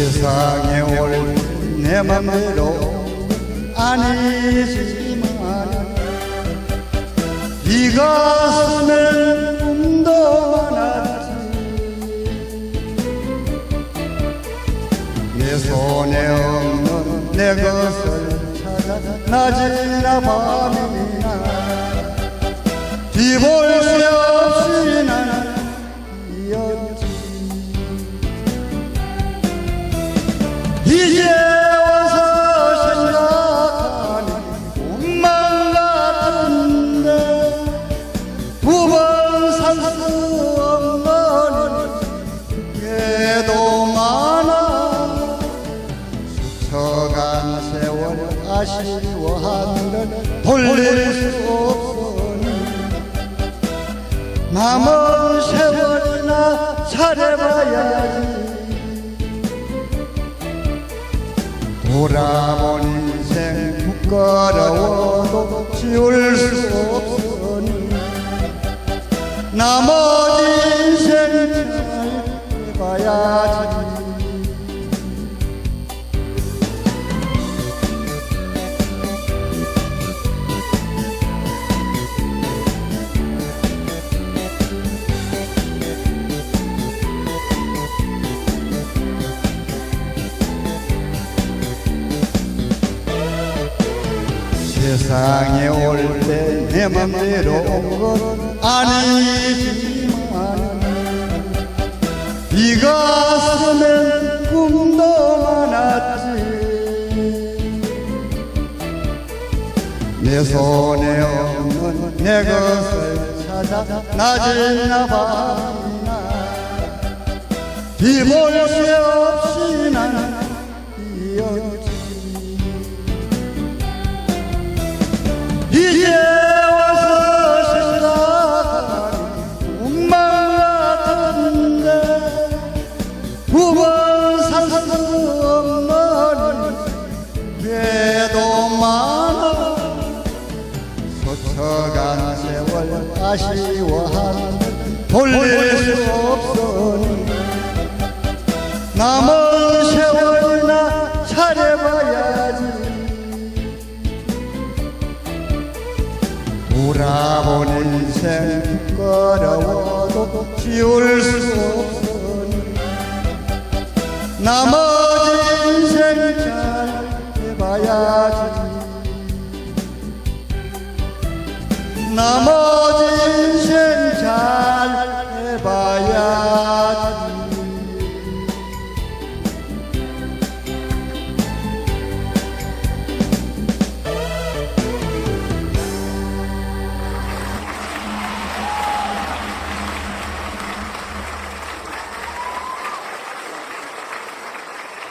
세상에 올 내 맘대로 아니지만 이 가슴엔 꿈도 많았지. 내 손에 없는 내 것을 찾아 낮이나 밤이나 뒤볼 수 없이 번살수 없는 게도 많아. 스쳐간 세월 아쉬워하는 돌릴 수 없으니 남은 세월이나 살아봐야지. 돌아본 인생 부끄러워도 지울 나머지 인생 잘 해봐야지 세상에 올때 내 맘대로 온 건 아니지만 이 가슴엔 꿈도 많았지. 내 손에 없는 내 것을 찾아 낮이나 밤이나 뒤볼 수 없이 나는 이었지 없는 그래도 많아. 스쳐간 세월 아쉬워하는 돌릴 수 없으니. 남은 세월이나 차려봐야지. 돌아본 인생 부끄러워도 지울 수 없 나머지 인생이 잘 해봐야지 나머지